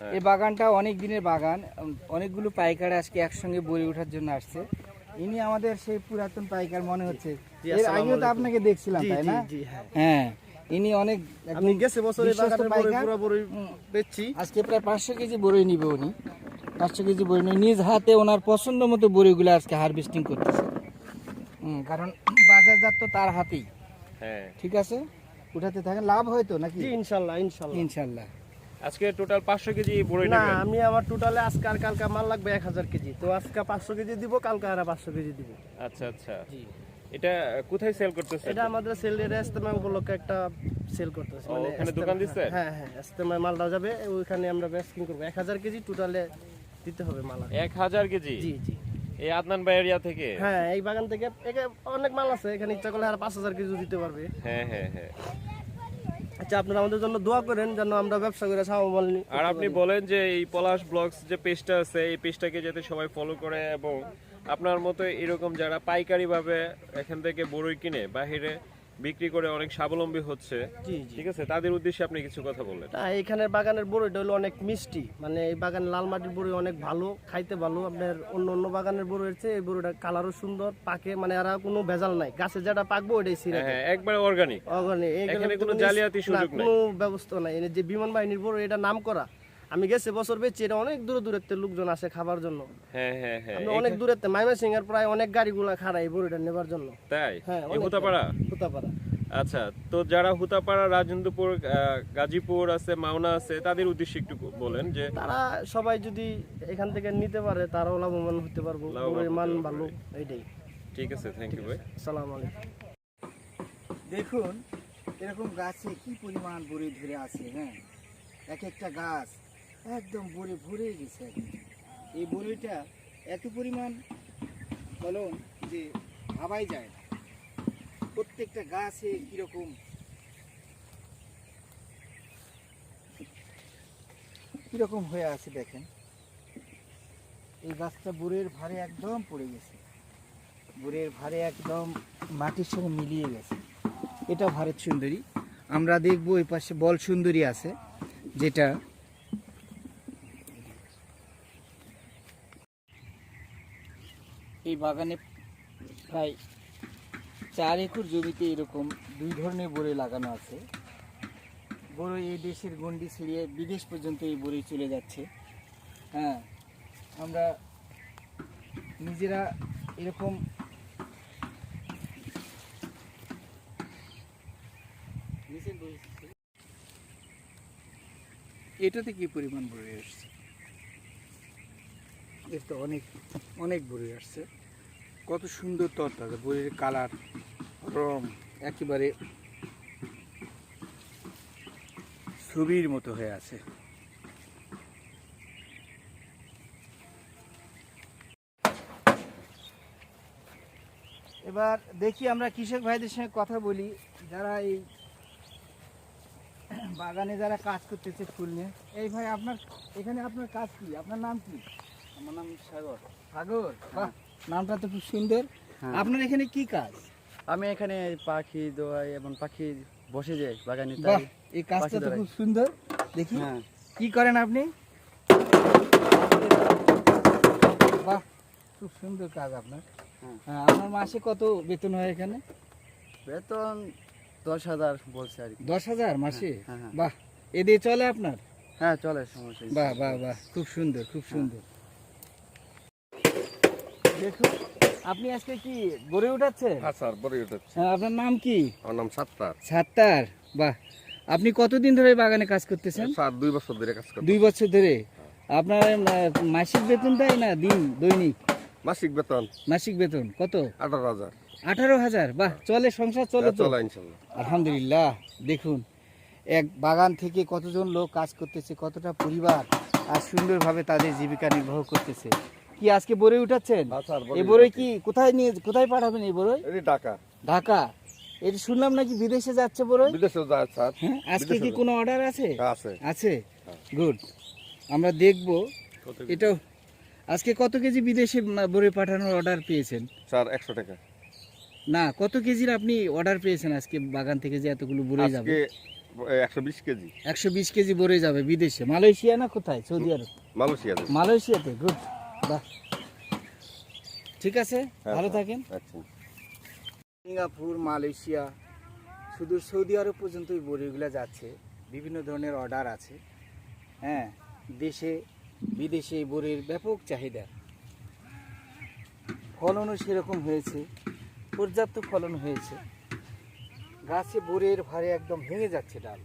হ্যাঁ। এই বাগানটা অনেক দিনের বাগান অনেকগুলো পাইকার আজকে একসঙ্গে বড়ি ওঠার জন্য আসছে। ইনি আমাদের সেই পুরাতন পাইকার মনে হচ্ছে। এর আগেও তো আপনাকে দেখছিলাম তাই না? হ্যাঁ। হ্যাঁ ইনি অনেক আমি গেছে বছরে পাইকার। পুরোপুরি বেচছি। আজকে প্রায় পাঁচশো কেজি বড়ই নিবে উনি। পাঁচশো কেজি বড়ি নিয়ে নিজ হাতে ওনার পছন্দ মতো বড়িগুলো আজকে হারভেস্টিং করতেছে। কারণ বাজারজাত তো তার হাতেই। হ্যাঁ। ঠিক আছে? উঠাতে থাকেন লাভ হয়তো নাকি? জি ইনশাল্লাহ ইনশাল্লাহ। ইনশাল্লাহ। আজকে টোটাল পাঁচশো কেজি বড়ই না আমি আমার টোটালে আজকে আর কালকে মাল লাগবে এক হাজার কেজি। তো আজকে পাঁচশো কেজি দিব কালকে আর পাঁচশো কেজি দিব। আচ্ছা আচ্ছা। জি। এটা কোথায় সেল করতেছে এটা আমাদের সেলের ইস্তেমা উপলক্ষে একটা সেল করতেছে ও, ওখানে দোকান দিছে? হ্যাঁ হ্যাঁ ইস্তেমায় মালটা যাবে ওইখানে আমরা বেস্কিং করব। এক হাজার কেজি টোটালে দিতে হবে মাল আর। এক হাজার কেজি? জি জি। এই আদনান ভাই এরিয়া থেকে? হ্যাঁ এই বাগান থেকে। অনেক মাল আছে এখানে ইচ্ছা করলে আর পাঁচ হাজার কেজি দিতে পারবে। হ্যাঁ হ্যাঁ হ্যাঁ। আচ্ছা আপনারা আমাদের জন্য দোয়া করেন যেন আমরা ব্যবসা করে সামাল আর আপনি বলেন যে এই পলাশ ব্লগস যে পেজটা আছে, এই পেজটাকে যাতে সবাই ফলো করে এবং আপনার মতো এরকম যারা পাইকারি ভাবে এখান থেকে বড়ই কিনে, বাহিরে বিক্রি করে অনেক স্বাবলম্বী হচ্ছে। ঠিক আছে? তাদের উদ্দেশ্যে আপনি কিছু কথা বললেন। এখানে বাগানের হলো অনেক মিষ্টি। মানে এই বাগানের লাল মাটির বড়ই অনেক ভালো খাইতে ভালো। আপনার অন্য অন্য বাগানের বড়ইয়ের চেয়ে এই বড়ইটা কালারও সুন্দর পাকে মানে আর কোনো ভেজাল নাই। গাছে যেটা পাকবো ওটাই সিরে হ্যাঁ একবারে অর্গানিক অগণে এখানে কোনো জালিয়াতি সুযোগ নাই। কোনো ব্যবস্থা নাই। যে বিমান বাহিনীর বড় এটা নাম করা আমি গেছে বছর বেচছি এটা অনেক দূরে দূরের লোকজন আসে খাবার জন্য। হ্যাঁ হ্যাঁ হ্যাঁ। অনেক দূরের মাইমা সিং এর প্রায় অনেক গাড়িগুলা খাড়া এই বড়িটা নেবার জন্য। তাই? হ্যাঁ, হুতাপাড়া? হুতাপাড়া। আচ্ছা তো যারা হুতাপাড়া রাজেন্দ্রপুর গাজীপুর আছে মাওনা আছে তাদের উদ্দেশ্যে একটু বলেন যে তারা সবাই যদি এখান থেকে নিতে পারে তারাও লাভবান হতে পারব। মান ভালো এইটাই। ঠিক আছে থ্যাংক ইউ ভাই। আসসালামু আলাইকুম। দেখুন এরকম গাছে কি পরিমাণ বড়ি ধরে আছে হ্যাঁ? এক একটা গাছ একদম বড়ি ভরে গেছে এই বড়িটা এত পরিমাণ ফলন যে ভাবাই যায় না। প্রত্যেকটা গাছে কীরকম কীরকম হয়ে আছে দেখেন। এই গাছটা বুড়ের ভারে একদম পড়ে গেছে। বুড়ের ভারে একদম মাটির সঙ্গে মিলিয়ে গেছে। এটা ভারত সুন্দরী। আমরা দেখব এই পাশে বল সুন্দরী আছে, যেটা বাগানে প্রায় চার একর জমিতে এরকম দুই ধরনের বড়ই লাগানো আছে। বড়ই এই দেশের গন্ডি ছিঁড়িয়ে বিদেশ পর্যন্ত এই বড়ই চলে যাচ্ছে। হ্যাঁ আমরা নিজেরা এরকম এটাতে কি পরিমাণ বড়ি আসছে? এর তো অনেক অনেক বড়ি আসছে। কত সুন্দর তরতাজা বড়ির কালার রং একেবারে ছবির মতো হয়ে আছে। এবার দেখি আমরা কৃষক ভাইদের সঙ্গে কথা বলি যারা এই বাগানে যারা কাজ করতেছে ফুল নিয়ে। এই ভাই আপনার এখানে আপনার কাজ কি? আপনার নাম কি? আমার নাম সাগর। সাগর? বাহ! নামটা তো খুব সুন্দর। আপনার এখানে কি কাজ? আমি এখানে পাখি দোয়াই এবং পাখি বসে যায় বাগানে তাই এই কাজটা তো খুব সুন্দর। দেখি হ্যাঁ। কি করেন আপনি? বাহ খুব সুন্দর কাজ আপনার। হ্যাঁ। হ্যাঁ আপনার মাসে কত বেতন হয় এখানে? বেতন দশ হাজার বলছে আর কি। দশ হাজার মাসে? হ্যাঁ, হ্যাঁ। বাহ এ দিয়ে চলে আপনার? হ্যাঁ চলে সমস্যা বাহ বাহ বাহ খুব সুন্দর খুব সুন্দর। দেখুন আপনি আজকে কি গড়ে উঠাচ্ছেন হ্যাঁ স্যার বড় উঠেছে। হ্যাঁ, আপনার নাম কি? আমার নাম সাত্তার। সাত্তার বাহ। আপনি কতদিন ধরে বাগানে কাজ করতেছেন? স্যার দুই বছর ধরে কাজ করি দুই বছর ধরে? আপনার মাসিক বেতন দেয় না দিন দৈনিক? মাসিক বেতন। মাসিক বেতন কত? আঠারো হাজার। আঠারো হাজার বাহ চলে সংসার চলে চলে ইনশাল্লাহ। আলহামদুলিল্লাহ দেখুন এক বাগান থেকে কতজন লোক কাজ করতেছে কতটা পরিবার আর সুন্দরভাবে তাদের জীবিকা নির্বাহ করতেছে। কি আজকে বড়ই উঠাচ্ছেন? হ্যাঁ এই বড়ই কি কোথায় নিয়ে কোথায় পাঠাবেন এই এটি টাকা ঢাকা। এটা শুনলাম নাকি বিদেশে যাচ্ছে বড়ই? বিদেশেও যায় স্যার। হ্যাঁ? আজকে কি কোনো অর্ডার আছে? আছে। আছে? গুড আমরা দেখব। এটাও আজকে কত কেজি বিদেশে বড়ি পাঠানোর অর্ডার পেয়েছেন? স্যার একশো টাকা। না কত কেজির আপনি অর্ডার পেয়েছেন আজকে? বাগান থেকে যে এতগুলো বড়ি যাবে। আজকে একশো বিশ কেজি। একশো বিশ কেজি বড়ি যাবে বিদেশে। মালয়েশিয়া না কোথায়? Saudi Arab? মালয়েশিয়াতে। মালয়েশিয়াতে গুড বাহ ঠিক আছে? হ্যাঁ, ভালো থাকেন। আচ্ছা। সিঙ্গাপুর মালয়েশিয়া শুধু সৌদি আরব পর্যন্ত এই বড়িগুলো যাচ্ছে। বিভিন্ন ধরনের অর্ডার আছে। হ্যাঁ দেশে বিদেশে এই বড়ির ব্যাপক চাহিদা। ফলনও সেরকম হয়েছে। পর্যাপ্ত ফলন হয়েছে। গাছে বড়ির ভারে একদম ভেঙে যাচ্ছে ডাল।